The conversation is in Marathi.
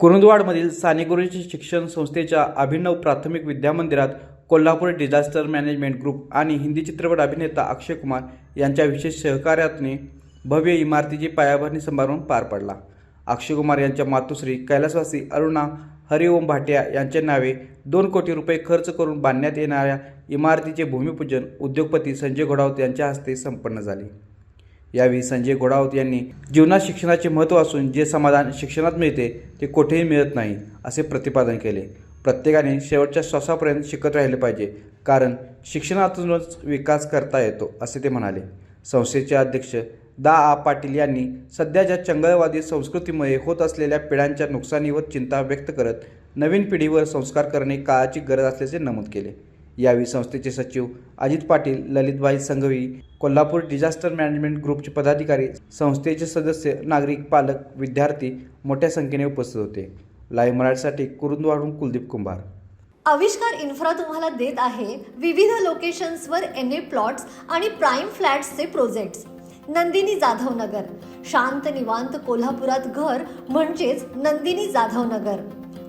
कुरुंदवाडमधील सानेगुरुजी शिक्षण संस्थेच्या अभिनव प्राथमिक विद्यामंदिरात कोल्हापूर डिझास्टर मॅनेजमेंट ग्रुप आणि हिंदी चित्रपट अभिनेता अक्षय कुमार यांच्या विशेष सहकार्याने भव्य इमारतीची पायाभरणी समारंभ पार पडला. अक्षय कुमार यांच्या मातोश्री कैलासवासी अरुणा हरिओम भाटिया यांच्या नावे दोन कोटी रुपये खर्च करून बांधण्यात येणाऱ्या इमारतीचे भूमिपूजन उद्योगपती संजय घोडावत यांच्या हस्ते संपन्न झाले. यावेळी संजय गोडावत यांनी जीवनात शिक्षणाचे महत्त्व असून जे समाधान शिक्षणात मिळते ते कुठेही मिळत नाही असे प्रतिपादन केले. प्रत्येकाने शेवटच्या श्वासापर्यंत शिकत राहिले पाहिजे कारण शिक्षणातूनच विकास करता येतो असे ते म्हणाले. संस्थेचे अध्यक्ष दा. आ. पाटील यांनी सध्याच्या चंगळवादी संस्कृतीमुळे होत असलेल्या पिढ्यांच्या नुकसानीवर चिंता व्यक्त करत नवीन पिढीवर संस्कार करणे काळाची गरज असल्याचे नमूद केले. यावेळी संस्थेचे सचिव अजित पाटील ललितबाई संघवी कोल्हापूर डिझास्टर मॅनेजमेंट ग्रुपचे पदाधिकारी संस्थेचे सदस्य नागरिक पालक विद्यार्थी मोठ्या संख्येने उपस्थित होते. लाईव्ह मराठीसाठी कुरुंदवाडून कुलदीप कुंभार. आविष्कार इन्फ्रा तुम्हाला देत आहे विविध लोकेशन्सवर एन ए प्लॉट्स आणि प्राईम फ्लॅट्सचे प्रोजेक्ट्स. नंदिनी जाधव नगर शांत निवांत कोल्हापुरात घर म्हणजेच नंदिनी जाधव नगर